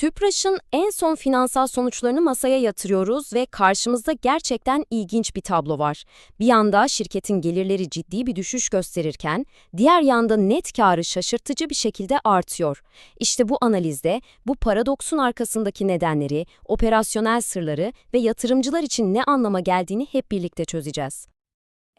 TÜPRAŞ'ın en son finansal sonuçlarını masaya yatırıyoruz ve karşımızda gerçekten ilginç bir tablo var. Bir yanda şirketin gelirleri ciddi bir düşüş gösterirken, diğer yanda net karı şaşırtıcı bir şekilde artıyor. İşte bu analizde bu paradoksun arkasındaki nedenleri, operasyonel sırları ve yatırımcılar için ne anlama geldiğini hep birlikte çözeceğiz.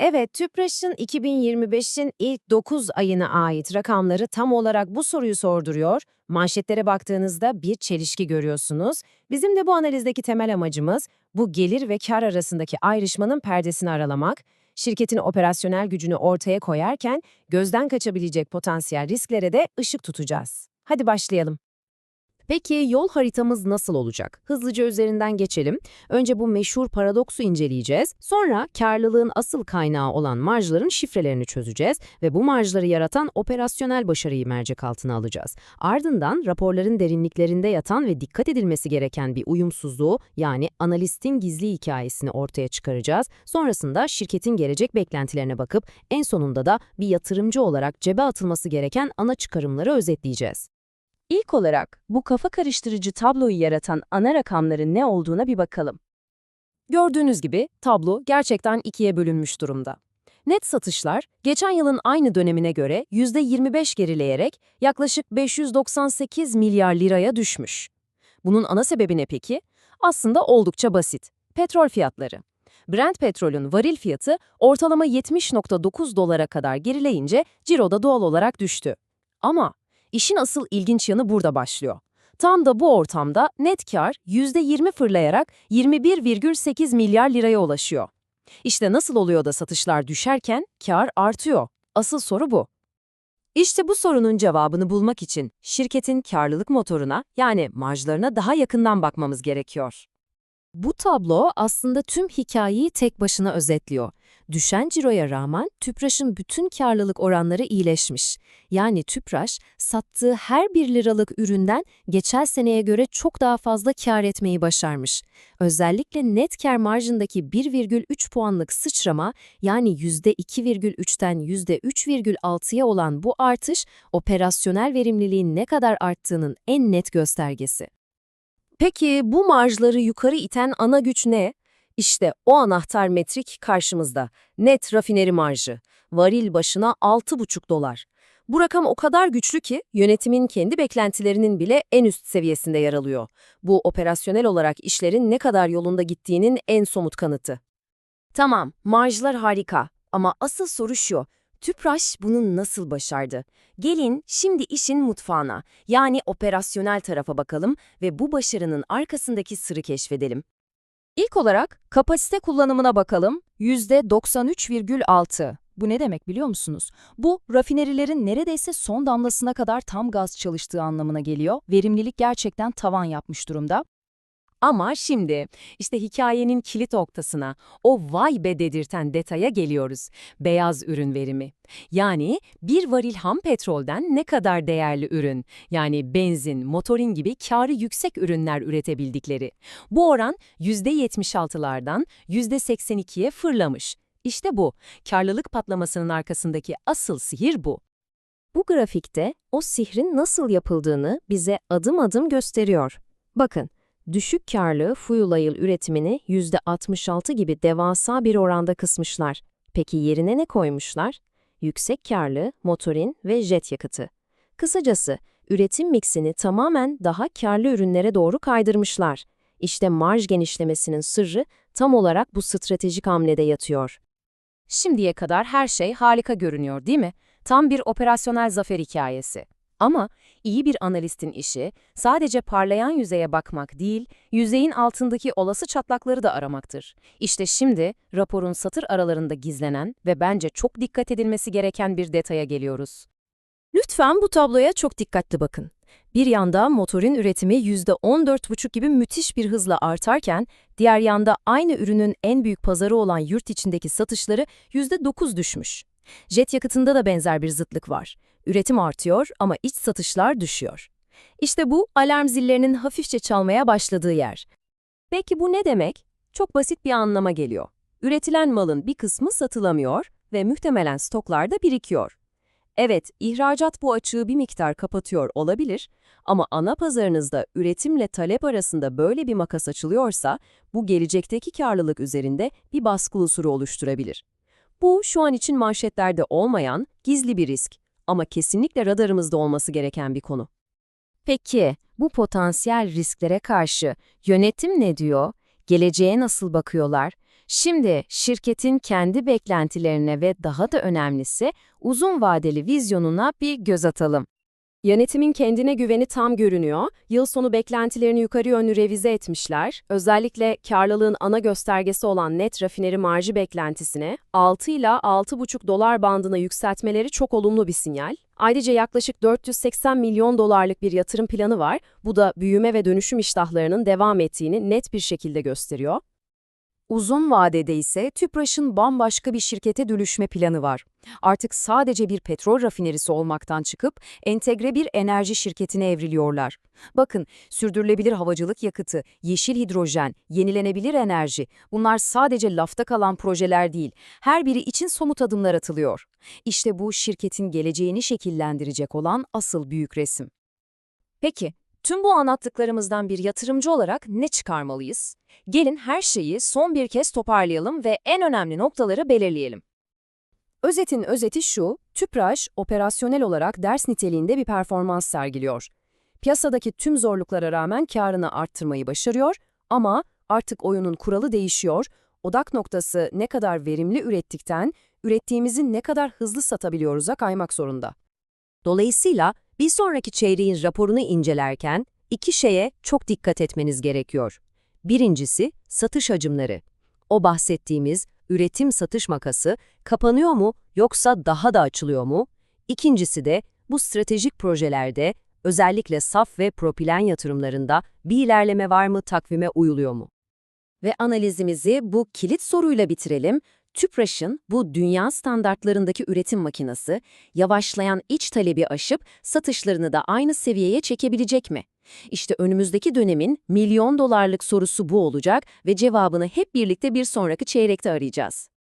Evet, TÜPRAŞ'ın 2025'in ilk 9 ayına ait rakamları tam olarak bu soruyu sorduruyor. Manşetlere baktığınızda bir çelişki görüyorsunuz. Bizim de bu analizdeki temel amacımız bu gelir ve kar arasındaki ayrışmanın perdesini aralamak, şirketin operasyonel gücünü ortaya koyarken gözden kaçabilecek potansiyel risklere de ışık tutacağız. Hadi başlayalım. Peki yol haritamız nasıl olacak? Hızlıca üzerinden geçelim. Önce bu meşhur paradoksu inceleyeceğiz. Sonra karlılığın asıl kaynağı olan marjların şifrelerini çözeceğiz ve bu marjları yaratan operasyonel başarıyı mercek altına alacağız. Ardından raporların derinliklerinde yatan ve dikkat edilmesi gereken bir uyumsuzluğu yani analistin gizli hikayesini ortaya çıkaracağız. Sonrasında şirketin gelecek beklentilerine bakıp en sonunda da bir yatırımcı olarak cebe atılması gereken ana çıkarımları özetleyeceğiz. İlk olarak bu kafa karıştırıcı tabloyu yaratan ana rakamların ne olduğuna bir bakalım. Gördüğünüz gibi tablo gerçekten ikiye bölünmüş durumda. Net satışlar geçen yılın aynı dönemine göre %25 gerileyerek yaklaşık 598 milyar liraya düşmüş. Bunun ana sebebi ne peki? Aslında oldukça basit. Petrol fiyatları. Brent petrolün varil fiyatı ortalama 70.9 dolara kadar gerileyince ciroda doğal olarak düştü. Ama işin asıl ilginç yanı burada başlıyor. Tam da bu ortamda net kar %20 fırlayarak 21,8 milyar liraya ulaşıyor. İşte nasıl oluyor da satışlar düşerken kar artıyor? Asıl soru bu. İşte bu sorunun cevabını bulmak için şirketin karlılık motoruna yani marjlarına daha yakından bakmamız gerekiyor. Bu tablo aslında tüm hikayeyi tek başına özetliyor. Düşen ciroya rağmen TÜPRAŞ'ın bütün karlılık oranları iyileşmiş. Yani TÜPRAŞ sattığı her bir liralık üründen geçen seneye göre çok daha fazla kar etmeyi başarmış. Özellikle net kar marjındaki 1,3 puanlık sıçrama yani %2,3'ten %3,6'ya olan bu artış operasyonel verimliliğin ne kadar arttığının en net göstergesi. Peki bu marjları yukarı iten ana güç ne? İşte o anahtar metrik karşımızda. Net rafineri marjı. Varil başına 6,5 dolar. Bu rakam o kadar güçlü ki yönetimin kendi beklentilerinin bile en üst seviyesinde yer alıyor. Bu operasyonel olarak işlerin ne kadar yolunda gittiğinin en somut kanıtı. Tamam, marjlar harika ama asıl soru şu. TÜPRAŞ bunu nasıl başardı? Gelin şimdi işin mutfağına, yani operasyonel tarafa bakalım ve bu başarının arkasındaki sırrı keşfedelim. İlk olarak kapasite kullanımına bakalım. %93,6. Bu ne demek biliyor musunuz? Bu, rafinerilerin neredeyse son damlasına kadar tam gaz çalıştığı anlamına geliyor. Verimlilik gerçekten tavan yapmış durumda. Ama şimdi işte hikayenin kilit noktasına, o vay be dedirten detaya geliyoruz. Beyaz ürün verimi. Yani bir varil ham petrolden ne kadar değerli ürün, yani benzin, motorin gibi karı yüksek ürünler üretebildikleri. Bu oran %76'lardan %82'ye fırlamış. İşte bu, karlılık patlamasının arkasındaki asıl sihir bu. Bu grafikte o sihrin nasıl yapıldığını bize adım adım gösteriyor. Bakın, düşük karlı fuel üretimini %66 gibi devasa bir oranda kısmışlar. Peki yerine ne koymuşlar? Yüksek karlı motorin ve jet yakıtı. Kısacası üretim miksini tamamen daha karlı ürünlere doğru kaydırmışlar. İşte marj genişlemesinin sırrı tam olarak bu stratejik hamlede yatıyor. Şimdiye kadar her şey harika görünüyor değil mi? Tam bir operasyonel zafer hikayesi. Ama iyi bir analistin işi sadece parlayan yüzeye bakmak değil, yüzeyin altındaki olası çatlakları da aramaktır. İşte şimdi raporun satır aralarında gizlenen ve bence çok dikkat edilmesi gereken bir detaya geliyoruz. Lütfen bu tabloya çok dikkatli bakın. Bir yanda motorin üretimi %14,5 gibi müthiş bir hızla artarken, diğer yanda aynı ürünün en büyük pazarı olan yurt içindeki satışları %9 düşmüş. Jet yakıtında da benzer bir zıtlık var. Üretim artıyor ama iç satışlar düşüyor. İşte bu alarm zillerinin hafifçe çalmaya başladığı yer. Peki bu ne demek? Çok basit bir anlama geliyor. Üretilen malın bir kısmı satılamıyor ve muhtemelen stoklarda birikiyor. Evet, ihracat bu açığı bir miktar kapatıyor olabilir ama ana pazarınızda üretimle talep arasında böyle bir makas açılıyorsa bu gelecekteki karlılık üzerinde bir baskı unsuru oluşturabilir. Bu şu an için manşetlerde olmayan gizli bir risk ama kesinlikle radarımızda olması gereken bir konu. Peki, bu potansiyel risklere karşı yönetim ne diyor? Geleceğe nasıl bakıyorlar? Şimdi şirketin kendi beklentilerine ve daha da önemlisi uzun vadeli vizyonuna bir göz atalım. Yönetimin kendine güveni tam görünüyor. Yıl sonu beklentilerini yukarı yönlü revize etmişler. Özellikle karlılığın ana göstergesi olan net rafineri marjı beklentisini 6 ila 6,5 dolar bandına yükseltmeleri çok olumlu bir sinyal. Ayrıca yaklaşık 480 milyon dolarlık bir yatırım planı var. Bu da büyüme ve dönüşüm iştahlarının devam ettiğini net bir şekilde gösteriyor. Uzun vadede ise TÜPRAŞ'ın bambaşka bir şirkete dönüşme planı var. Artık sadece bir petrol rafinerisi olmaktan çıkıp entegre bir enerji şirketine evriliyorlar. Bakın, sürdürülebilir havacılık yakıtı, yeşil hidrojen, yenilenebilir enerji bunlar sadece lafta kalan projeler değil, her biri için somut adımlar atılıyor. İşte bu şirketin geleceğini şekillendirecek olan asıl büyük resim. Peki, tüm bu anlattıklarımızdan bir yatırımcı olarak ne çıkarmalıyız? Gelin her şeyi son bir kez toparlayalım ve en önemli noktaları belirleyelim. Özetin özeti şu, TÜPRAŞ operasyonel olarak ders niteliğinde bir performans sergiliyor. Piyasadaki tüm zorluklara rağmen karını arttırmayı başarıyor ama artık oyunun kuralı değişiyor, odak noktası ne kadar verimli ürettikten, ürettiğimizi ne kadar hızlı satabiliyoruza kaymak zorunda. Dolayısıyla bir sonraki çeyreğin raporunu incelerken iki şeye çok dikkat etmeniz gerekiyor. Birincisi satış hacimleri. O bahsettiğimiz üretim satış makası kapanıyor mu yoksa daha da açılıyor mu? İkincisi de bu stratejik projelerde özellikle saf ve propilen yatırımlarında bir ilerleme var mı takvime uyuluyor mu? Ve analizimizi bu kilit soruyla bitirelim. TÜPRAŞ'ın bu dünya standartlarındaki üretim makinesi yavaşlayan iç talebi aşıp satışlarını da aynı seviyeye çekebilecek mi? İşte önümüzdeki dönemin milyon dolarlık sorusu bu olacak ve cevabını hep birlikte bir sonraki çeyrekte arayacağız.